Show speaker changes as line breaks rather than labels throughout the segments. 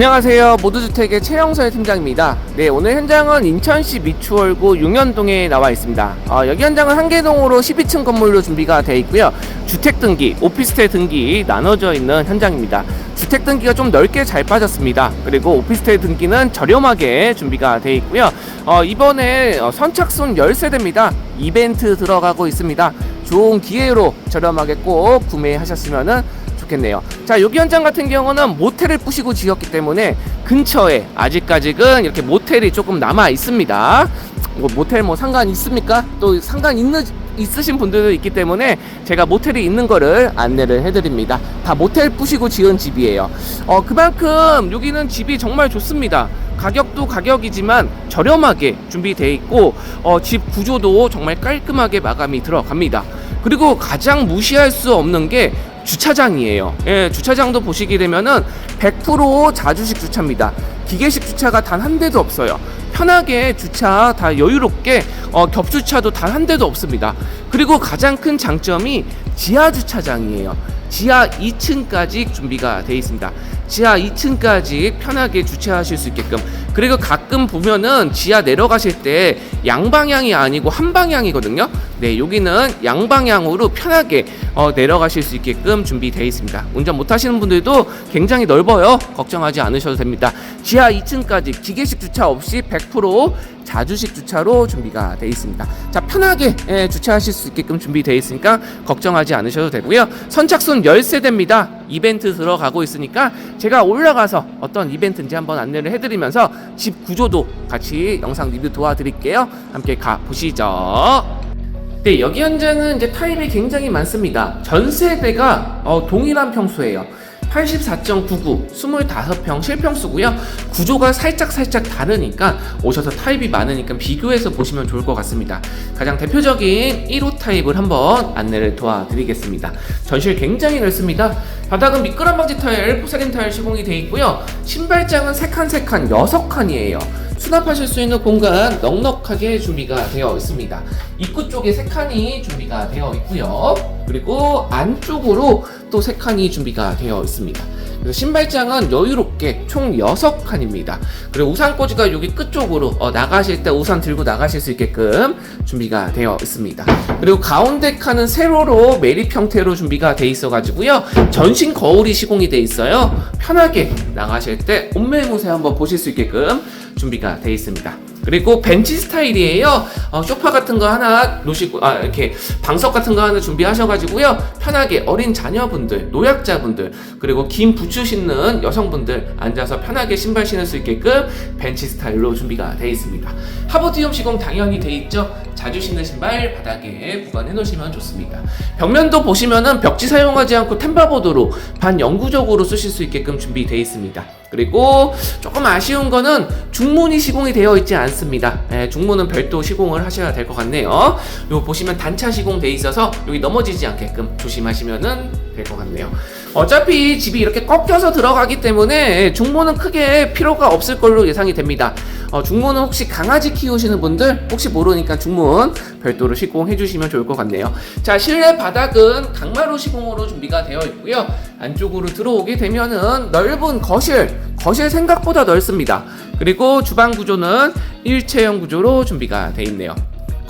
안녕하세요. 모두주택의 최영서의 팀장입니다. 네, 오늘 현장은 인천시 미추홀구 용현동에 나와 있습니다. 어, 여기 현장은 한계동으로 12층 건물로 준비가 되어 있고요. 주택 등기, 오피스텔 등기 나눠져 있는 현장입니다. 주택 등기가 좀 넓게 잘 빠졌습니다. 그리고 오피스텔 등기는 저렴하게 준비가 되어 있고요. 어, 이번에 어, 선착순 10세대입니다. 이벤트 들어가고 있습니다. 좋은 기회로 저렴하게 꼭 구매하셨으면은 좋겠네요. 자, 여기 현장 같은 경우는 모텔을 부시고 지었기 때문에 근처에 아직까지는 이렇게 모텔이 조금 남아 있습니다. 뭐 모텔 뭐 상관 있습니까? 또 상관 있는 있으신 분들도 있기 때문에 제가 모텔이 있는 거를 안내를 해드립니다. 다 모텔 부시고 지은 집이에요. 어 그만큼 여기는 집이 정말 좋습니다. 가격도 가격이지만 저렴하게 준비되어 있고 어, 집 구조도 정말 깔끔하게 마감이 들어갑니다. 그리고 가장 무시할 수 없는 게 주차장이에요. 예, 주차장도 보시게 되면은 100% 자주식 주차입니다. 기계식 주차가 단 한 대도 없어요. 편하게 주차 다 여유롭게 어, 겹주차도 단 한 대도 없습니다. 그리고 가장 큰 장점이 지하 주차장이에요. 지하 2층까지 준비가 되어 있습니다. 지하 2층까지 편하게 주차하실 수 있게끔 그리고 가끔 보면은 지하 내려가실 때 양방향이 아니고 한 방향이거든요. 네, 여기는 양방향으로 편하게 어, 내려가실 수 있게끔 준비되어 있습니다. 운전 못하시는 분들도 굉장히 넓어요. 걱정하지 않으셔도 됩니다. 지하 2층까지 기계식 주차 없이 100% 자주식 주차로 준비가 되어 있습니다. 자, 편하게 예, 주차하실 수 있게끔 준비되어 있으니까 걱정하지 않으셔도 되고요. 선착순 10세대입니다. 이벤트 들어가고 있으니까 제가 올라가서 어떤 이벤트인지 한번 안내를 해드리면서 집 구조도 같이 영상 리뷰 도와드릴게요. 함께 가 보시죠. 네, 여기 현장은 이제 타입이 굉장히 많습니다. 전 세대가 어, 동일한 평수예요. 84.99, 25평 실평수고요. 구조가 살짝 살짝 다르니까 오셔서 타입이 많으니까 비교해서 보시면 좋을 것 같습니다. 가장 대표적인 1호 타입을 한번 안내를 도와드리겠습니다. 전실 굉장히 넓습니다. 바닥은 미끄럼 방지 타일, 포세린 타일 시공이 되어 있고요. 신발장은 3칸 3칸 6칸이에요. 수납하실 수 있는 공간 넉넉하게 준비가 되어 있습니다. 입구 쪽에 세 칸이 준비가 되어 있고요. 그리고 안쪽으로 또 세 칸이 준비가 되어 있습니다. 그래서 신발장은 여유롭게 총 6칸입니다. 그리고 우산꽂이가 여기 끝쪽으로 어, 나가실 때 우산 들고 나가실 수 있게끔 준비가 되어 있습니다. 그리고 가운데 칸은 세로로 매립 형태로 준비가 되어 있어 가지고요. 전신 거울이 시공이 되어 있어요. 편하게 나가실 때 옷매무새 한번 보실 수 있게끔 준비가 되어 있습니다. 그리고 벤치 스타일이에요. 어, 소파 같은 거 하나 놓으시고, 아, 이렇게 방석 같은 거 하나 준비하셔가지고요. 편하게 어린 자녀분들, 노약자분들, 그리고 긴 부츠 신는 여성분들 앉아서 편하게 신발 신을 수 있게끔 벤치 스타일로 준비가 되어 있습니다. 하버디움 시공 당연히 되어 있죠. 자주 신는 신발 바닥에 보관해 놓으시면 좋습니다. 벽면도 보시면은 벽지 사용하지 않고 템바보드로 반영구적으로 쓰실 수 있게끔 준비되어 있습니다. 그리고 조금 아쉬운 거는 중문이 시공이 되어 있지 않습니다. 예, 중문은 별도 시공을 하셔야 될 것 같네요. 요 보시면 단차 시공 돼 있어서 여기 넘어지지 않게끔 조심하시면은 될 것 같네요. 어차피 집이 이렇게 꺾여서 들어가기 때문에 중문은 크게 필요가 없을 걸로 예상이 됩니다. 어, 중문은 혹시 강아지 키우시는 분들 혹시 모르니까 중문 별도로 시공해 주시면 좋을 것 같네요. 자, 실내 바닥은 강마루 시공으로 준비가 되어 있고요. 안쪽으로 들어오게 되면은 넓은 거실, 거실 생각보다 넓습니다. 그리고 주방 구조는 일체형 구조로 준비가 되어 있네요.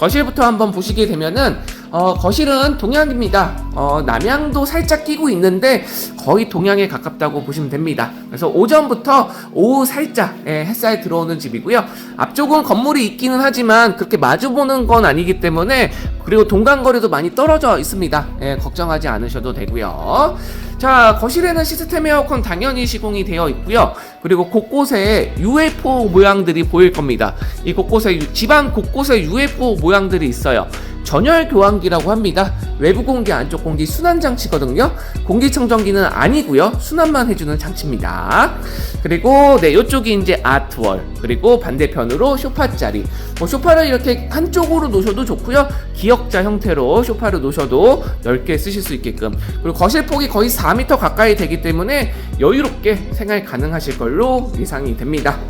거실부터 한번 보시게 되면은 어, 거실은 동양입니다. 어, 남양도 살짝 끼고 있는데 거의 동양에 가깝다고 보시면 됩니다. 그래서 오전부터 오후 살짝 예, 햇살 들어오는 집이고요. 앞쪽은 건물이 있기는 하지만 그렇게 마주 보는 건 아니기 때문에 그리고 동간거리도 많이 떨어져 있습니다. 예, 걱정하지 않으셔도 되고요. 자, 거실에는 시스템 에어컨 당연히 시공이 되어 있고요. 그리고 곳곳에 UFO 모양들이 보일 겁니다. 이 곳곳에 유- 집안 곳곳에 UFO 모양들이 있어요. 전열 교환기라고 합니다. 외부 공기, 안쪽 공기 순환 장치거든요. 공기청정기는 아니고요. 순환만 해주는 장치입니다. 그리고 네, 이쪽이 이제 아트월. 그리고 반대편으로 쇼파 자리. 뭐 쇼파를 이렇게 한쪽으로 놓으셔도 좋고요. 기역자 형태로 쇼파를 놓으셔도 넓게 쓰실 수 있게끔. 그리고 거실 폭이 거의 4m 가까이 되기 때문에 여유롭게 생활 가능하실 걸로 예상이 됩니다.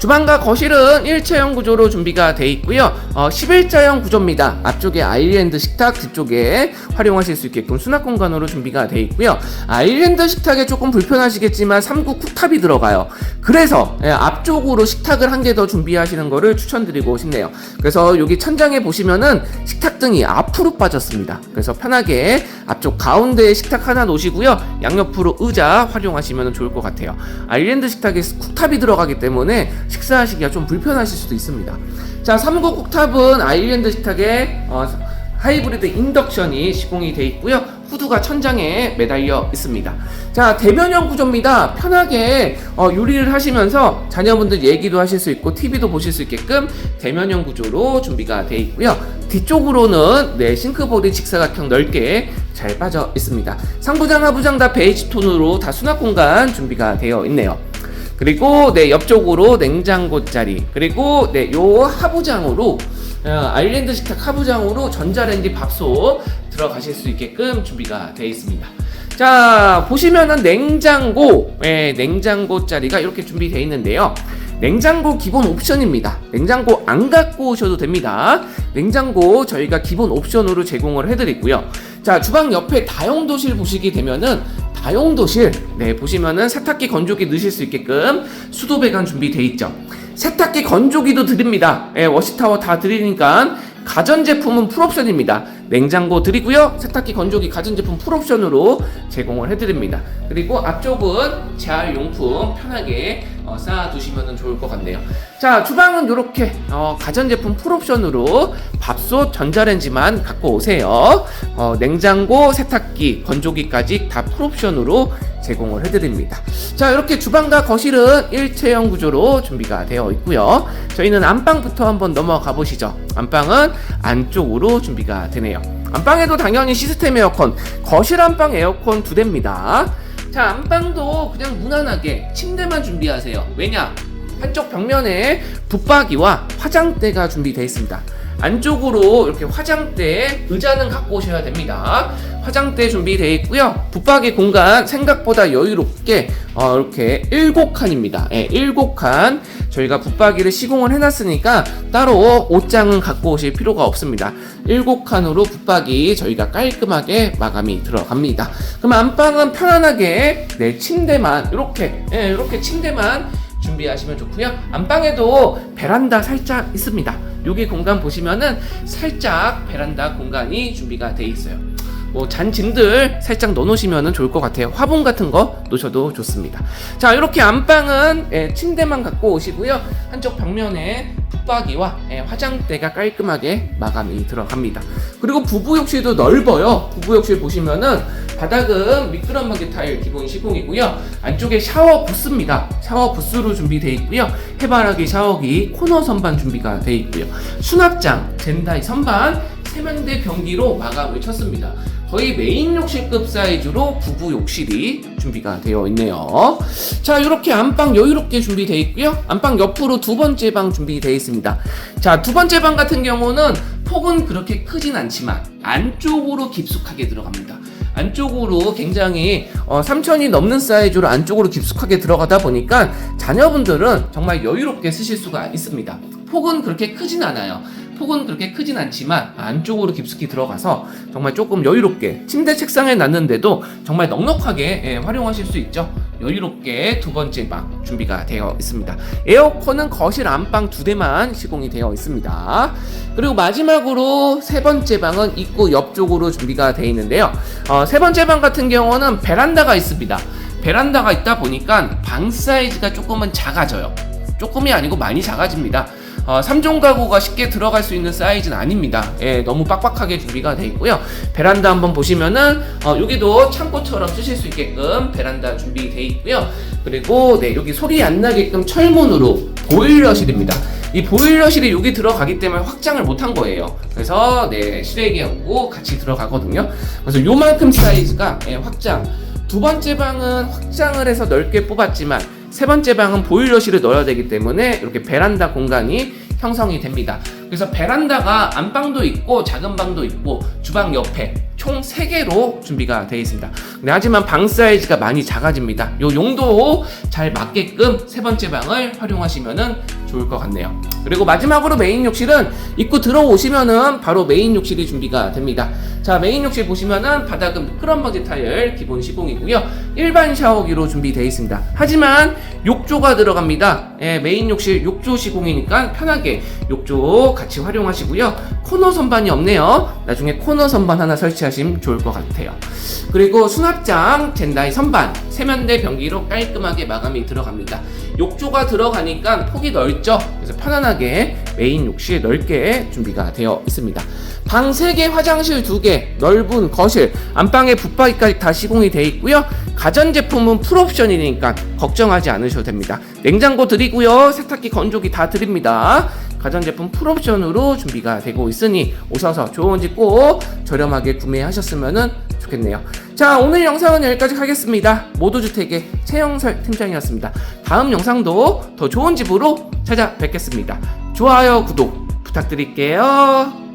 주방과 거실은 일체형 구조로 준비가 돼 있고요. 어, 11자형 구조입니다. 앞쪽에 아일랜드 식탁, 뒤쪽에 활용하실 수 있게끔 수납 공간으로 준비가 돼 있고요. 아일랜드 식탁에 조금 불편하시겠지만 3구 쿡탑이 들어가요. 그래서 예, 앞쪽으로 식탁을 한 개 더 준비하시는 거를 추천드리고 싶네요. 그래서 여기 천장에 보시면은 식탁등이 앞으로 빠졌습니다. 그래서 편하게 앞쪽 가운데에 식탁 하나 놓으시고요. 양옆으로 의자 활용하시면 좋을 것 같아요. 아일랜드 식탁에 쿡탑이 들어가기 때문에 식사하시기가 좀 불편하실 수도 있습니다. 자, 3구 쿡탑은 아일랜드 식탁에 어, 하이브리드 인덕션이 시공이 돼 있고요. 후드가 천장에 매달려 있습니다. 자, 대면형 구조입니다. 편하게 어, 요리를 하시면서 자녀분들 얘기도 하실 수 있고 TV도 보실 수 있게끔 대면형 구조로 준비가 돼 있고요. 뒤쪽으로는 네, 싱크볼이 직사각형 넓게 잘 빠져 있습니다. 상부장, 하부장 다 베이지 톤으로 다 수납 공간 준비가 되어 있네요. 그리고 네 옆쪽으로 냉장고 자리 그리고 네요 하부장으로 어, 아일랜드 식탁 하부장으로 전자레인지 밥솥 들어가실 수 있게끔 준비가 되어 있습니다. 자 보시면은 냉장고 예, 냉장고 자리가 이렇게 준비되어 있는데요. 냉장고 기본 옵션입니다. 냉장고 안 갖고 오셔도 됩니다. 냉장고 저희가 기본 옵션으로 제공을 해드리고요. 자 주방 옆에 다용도실 보시게 되면은 다용도실 네 보시면은 세탁기 건조기 넣으실 수 있게끔 수도 배관 준비돼 있죠. 세탁기 건조기도 드립니다. 예, 워시타워 다 드리니까 가전제품은 풀옵션입니다. 냉장고 드리고요. 세탁기 건조기 가전제품 풀옵션으로 제공을 해드립니다. 그리고 앞쪽은 재활용품 편하게 어, 쌓아두시면 좋을 것 같네요. 자 주방은 이렇게 어, 가전제품 풀옵션으로 밥솥 전자레인지만 갖고 오세요. 어, 냉장고, 세탁기, 건조기까지 다 풀옵션으로 제공을 해드립니다. 자 이렇게 주방과 거실은 일체형 구조로 준비가 되어 있고요. 저희는 안방부터 한번 넘어가 보시죠. 안방은 안쪽으로 준비가 되네요. 안방에도 당연히 시스템 에어컨, 거실 안방 에어컨 두 대입니다. 자 안방도 그냥 무난하게 침대만 준비하세요. 왜냐? 한쪽 벽면에 붙박이와 화장대가 준비되어 있습니다. 안쪽으로 이렇게 화장대 의자는 갖고 오셔야 됩니다. 화장대 준비되어 있고요. 붙박이 공간 생각보다 여유롭게 어, 이렇게 7칸입니다. 예, 7칸 저희가 붙박이를 시공을 해놨으니까 따로 옷장은 갖고 오실 필요가 없습니다. 7칸으로 붙박이 저희가 깔끔하게 마감이 들어갑니다. 그럼 안방은 편안하게 네, 침대만 이렇게 예, 이렇게 침대만 준비하시면 좋고요. 안방에도 베란다 살짝 있습니다. 여기 공간 보시면은 살짝 베란다 공간이 준비가 돼 있어요. 뭐 잔짐들 살짝 넣어놓으시면 좋을 것 같아요. 화분 같은 거 놓으셔도 좋습니다. 자 이렇게 안방은 예, 침대만 갖고 오시고요. 한쪽 벽면에 붙박이와 예, 화장대가 깔끔하게 마감이 들어갑니다. 그리고 부부 욕실도 넓어요. 부부 욕실 보시면은 바닥은 미끄럼막이 타일 기본 시공이고요. 안쪽에 샤워 부스입니다. 샤워 부스로 준비되어 있고요. 해바라기 샤워기 코너 선반 준비가 되어 있고요. 수납장 젠다이 선반 세면대 변기로 마감을 쳤습니다. 거의 메인 욕실급 사이즈로 부부 욕실이 준비가 되어 있네요. 자, 이렇게 안방 여유롭게 준비되어 있고요. 안방 옆으로 두 번째 방 준비되어 있습니다. 자, 두 번째 방 같은 경우는 폭은 그렇게 크진 않지만 안쪽으로 깊숙하게 들어갑니다. 안쪽으로 굉장히 어, 3천이 넘는 사이즈로 안쪽으로 깊숙하게 들어가다 보니까 자녀분들은 정말 여유롭게 쓰실 수가 있습니다. 폭은 그렇게 크진 않아요. 폭은 그렇게 크진 않지만 안쪽으로 깊숙이 들어가서 정말 조금 여유롭게 침대 책상에 놨는데도 정말 넉넉하게 예, 활용하실 수 있죠. 여유롭게 두 번째 방 준비가 되어 있습니다. 에어컨은 거실 안방 두 대만 시공이 되어 있습니다. 그리고 마지막으로 세 번째 방은 입구 옆쪽으로 준비가 되어 있는데요. 어, 세 번째 방 같은 경우는 베란다가 있습니다. 베란다가 있다 보니까 방 사이즈가 조금은 작아져요. 조금이 아니고 많이 작아집니다. 어, 3종 가구가 쉽게 들어갈 수 있는 사이즈는 아닙니다. 예, 너무 빡빡하게 준비가 되어 있고요. 베란다 한번 보시면은 어, 여기도 창고처럼 쓰실 수 있게끔 베란다 준비되어 있고요. 그리고 네, 여기 소리 안 나게끔 철문으로 보일러실입니다. 이 보일러실이 여기 들어가기 때문에 확장을 못한 거예요. 그래서 네, 실외기하고 같이 들어가거든요. 그래서 요만큼 사이즈가 예, 확장. 두 번째 방은 확장을 해서 넓게 뽑았지만 세 번째 방은 보일러실을 넣어야 되기 때문에 이렇게 베란다 공간이 형성이 됩니다. 그래서 베란다가 안방도 있고 작은 방도 있고 주방 옆에 총 3개로 준비가 되어 있습니다. 근데 하지만 방 사이즈가 많이 작아집니다. 요 용도 잘 맞게끔 세 번째 방을 활용하시면 좋을 것 같네요. 그리고 마지막으로 메인 욕실은 입구 들어오시면은 바로 메인 욕실이 준비가 됩니다. 자, 메인 욕실 보시면은 바닥은 미끄럼버지 타일 기본 시공이고요. 일반 샤워기로 준비되어 있습니다. 하지만 욕조가 들어갑니다. 예, 메인 욕실 욕조 시공이니까 편하게 욕조 같이 활용하시고요. 코너 선반이 없네요. 나중에 코너 선반 하나 설치하 시면 좋을 것 같아요. 그리고 수납장 젠다이 선반 세면대 변기로 깔끔하게 마감이 들어갑니다. 욕조가 들어가니까 폭이 넓죠. 그래서 편안하게 메인 욕실 넓게 준비가 되어 있습니다. 방 3개, 화장실 2개, 넓은 거실, 안방에 붙박이까지 다 시공이 되어 있고요. 가전제품은 풀옵션이니까 걱정하지 않으셔도 됩니다. 냉장고 드리고요. 세탁기, 건조기 다 드립니다. 가전제품 풀옵션으로 준비가 되고 있으니 오셔서 좋은 집 꼭 저렴하게 구매하셨으면 좋겠네요. 자, 오늘 영상은 여기까지 하겠습니다. 모두주택의 최영설 팀장이었습니다. 다음 영상도 더 좋은 집으로 찾아뵙겠습니다. 좋아요, 구독 부탁드릴게요.